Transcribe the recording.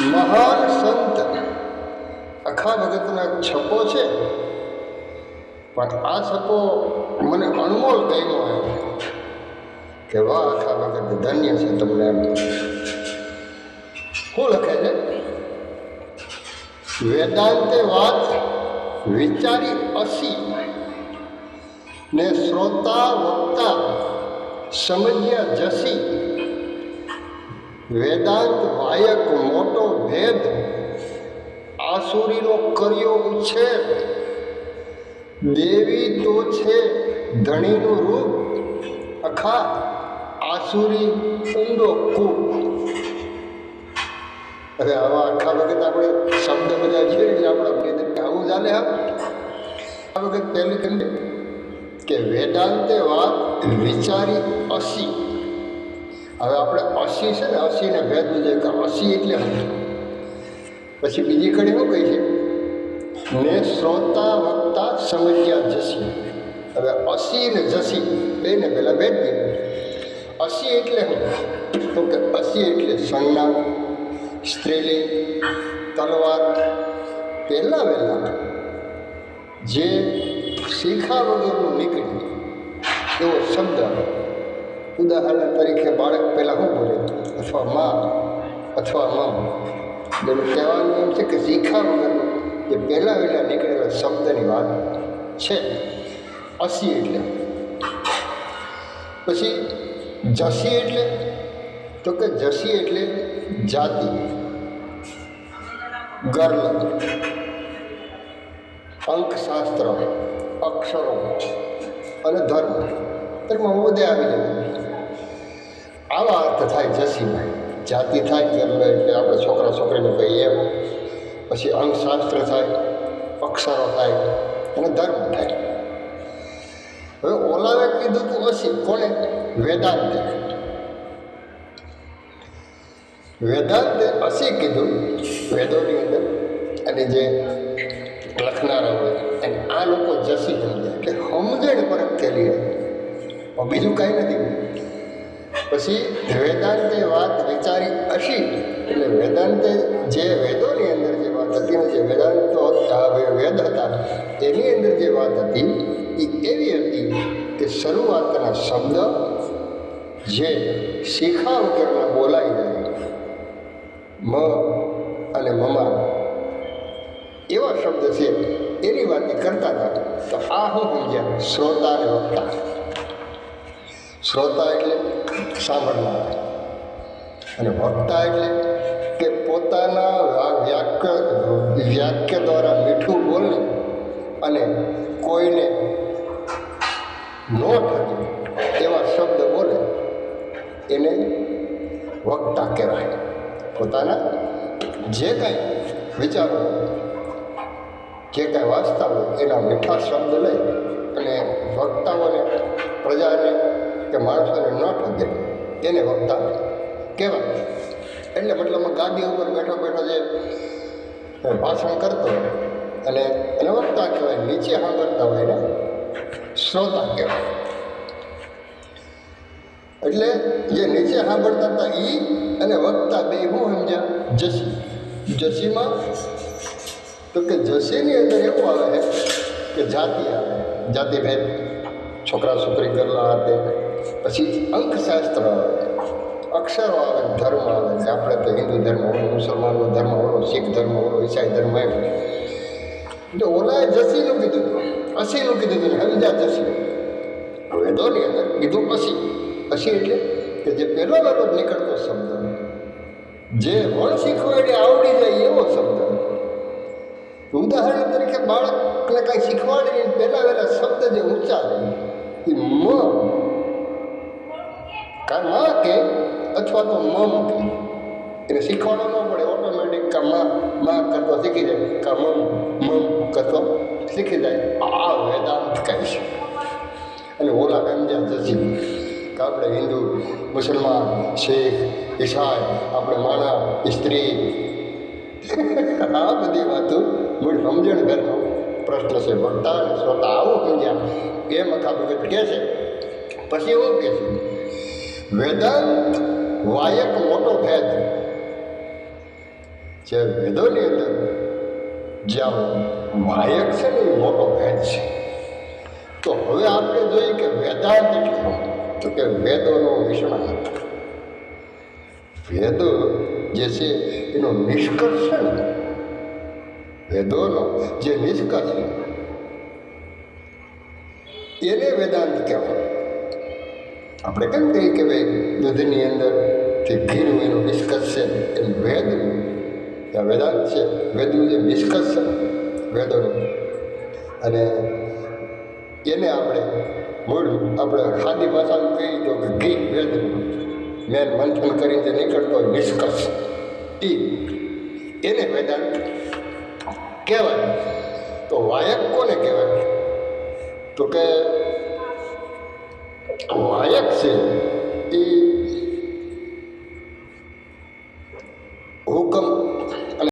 મહાન સંત આખા ભગતનો એક છપ્પો છે. પણ આ છપ્પો મને અણમોલ ગમ્યો એમ કે વાહ, આખા ભગત ધન્ય છે તમને એમ. શું લખે છે? વેદાંતે વાત વિચારી અસી. ને શ્રોતા વક્તા સમજ્યા જસી. વેદાંત વાયક મોટો ભેદ આસુરીનો કર્યો ઉછેર દેવી તો છે ધણીનું રૂપ. અખા આસુરી ઊંડો કૂપ. હવે આવા આખા વખત આપણે શબ્દ બધા છે એટલે આપણે આવું ચાલે હા. આ વખત પહેલી કે વેદાંતે વાત વિચારી અસી. હવે આપણે અસી છે ને અસીને ભેદ જોઈએ કે અસી એટલે પછી બીજી કડી શું કહી છે? ને શ્રોતા વક્તા સમજ્યા જસી. હવે અસી ને જસી, બેને પહેલાં ભેદ દીધું અસી એટલે તો કે અસી એટલે સંજ્ઞા, સ્ત્રીલિંગ, તલવાર, પહેલાં વહેલા. જે શીખા વગરનું નીકળ્યું, એવો શબ્દ ઉદાહરણ તરીકે બાળક પહેલાં શું બોલે અથવા મા અથવા મમ. એનું કહેવાનું એમ છે કે શીખા વગરનું જે પહેલાં વહેલા નીકળેલા શબ્દની વાત છે. અસી એટલે. પછી જસી એટલે? તો કે જસી એટલે જાતિ. ગર્લ. અંકશાસ્ત્ર. અક્ષરો. અને ધર્મ. ધર્મ બધે આવી જાય. આવા અર્થ થાય જસીમાં જાતિ થાય ગર્લ એટલે આપણે છોકરા છોકરીને કહીએ એમ. પછી અંકશાસ્ત્ર થાય, અક્ષરો થાય, અને ધર્મ થાય. હવે ઓલાવે કીધું તું અસી કોને? વેદાંતે. વેદાંતે અસી કીધું, વેદોની અંદર, અને જે લખનારા હોય, અને આ લોકો જસી સમજે એટલે સમજણ પરત થયેલી બીજું કાંઈ નથી. પછી વેદાંતે વાત વિચારી અશી. એટલે વેદાંતે જે વેદોની અંદર જે વાત હતી જે વેદાંતો વેદ હતા એની અંદર જે વાત હતી, એ એવી હતી કે શરૂઆતના શબ્દ જે શીખા વગરના બોલાઈ જાય મ અને મમા. એવા શબ્દ છે, એની વાત કરતા હતા. તો આ હું સમજ્યા શ્રોતા અને વક્તા. શ્રોતા એટલે સાંભળનાર અને વક્તા એટલે કે પોતાના વાક્ય વાક્ય દ્વારા મીઠું બોલે અને કોઈને ન થતું એવા શબ્દ બોલે, એને વક્તા કહેવાય. પોતાના જે કાંઈ વિચારો, જે કાંઈ વાંચતા હોય એના મીઠા શબ્દ લઈ અને વક્તાઓને, પ્રજાને કે માણસોને ન ઠગે, એને વક્તા કહેવાય. એટલે મતલબમાં ગાદી ઉપર બેઠો બેઠો જે ભાષણ કરતો હોય, અને એને વક્તા કહેવાય, નીચે સાંભળતા હોય એને શ્રોતા કહેવાય. એટલે જે નીચે સાંભળતા હતા એ અને વક્તા બે હું સમજ્યા? જસી. જસીમાં તો કે જસીની અંદર એવું આવે કે જાતિ આવે જાતિ ભેદ છોકરા છોકરી કરલા હાથે પછી અંકશાસ્ત્ર અક્ષરો આવે ધર્મ આવે છે. આપણે તો હિન્દુ ધર્મ હોય, મુસલમાનનો ધર્મ હોય, શીખ ધર્મ હોય, ઈસાઈ ધર્મ એમ એટલે ઓલાએ જસીનું કીધું અસીનું કીધું હતું હવિજા જસી. વેદોની અંદર કીધું અસી. અસી એટલે કે જે પહેલો વહેલો નીકળતો શબ્દ. જે વણ શીખવાડે આવડી જાય એવો શબ્દ. ઉદાહરણ તરીકે બાળકને કાંઈ શીખવાડે પહેલાં વહેલા શબ્દ જે ઉચ્ચારે એ મ કા માં કે અથવા તો મમ કે એને શીખવાડવું ન પડે ઓટોમેટિક કા માં માં કરતો શીખી જાય કા મમ મમ કરતો શીખી જાય આ વેદાંત કહે છે અને ઓલા સમજ્યા જસી કે આપણે હિન્દુ મુસલમાન શીખ ઈસાઈ આપણે માણા સ્ત્રી આ બધી વાતો મૂળ સમજણ ઘરનો પ્રશ્ન છે વક્તા અને શ્રોતા આવું સમજ્યા એમ આખા ભગત કહે છે પછી એવું કહે છે વેદાંત વાયક મોટો ભેદ જે વેદોની અંદર જ્યાં વાયક છે ને મોટો ભેદ છે. તો હવે આપણે જોઈએ કે વેદાંત એટલે તો કે વેદોનો વિશ્વાસ વેદો જે છે એનો નિષ્કર્ષ છે ને, વેદોનો જે નિષ્કર્ષ એને વેદાંત કહેવાય. આપણે કેમ કહીએ કે ભાઈ દૂધની અંદર જે ઘીનું એનું નિષ્કર્ષ છે, એનું વેદ વેદાંત છે, વેદનું જે નિષ્કર્ષ છે, વેદોનું. અને એને આપણે મૂળ આપણે ખાદી ભાષામાં કહીએ તો કે ઘી વેદનું. મેન મંથન કરીને નીકળતો હોય નિષ્કર્ષ એ એને વેદાંત કહેવાય. તો વાયક કોને કહેવાય? તો કે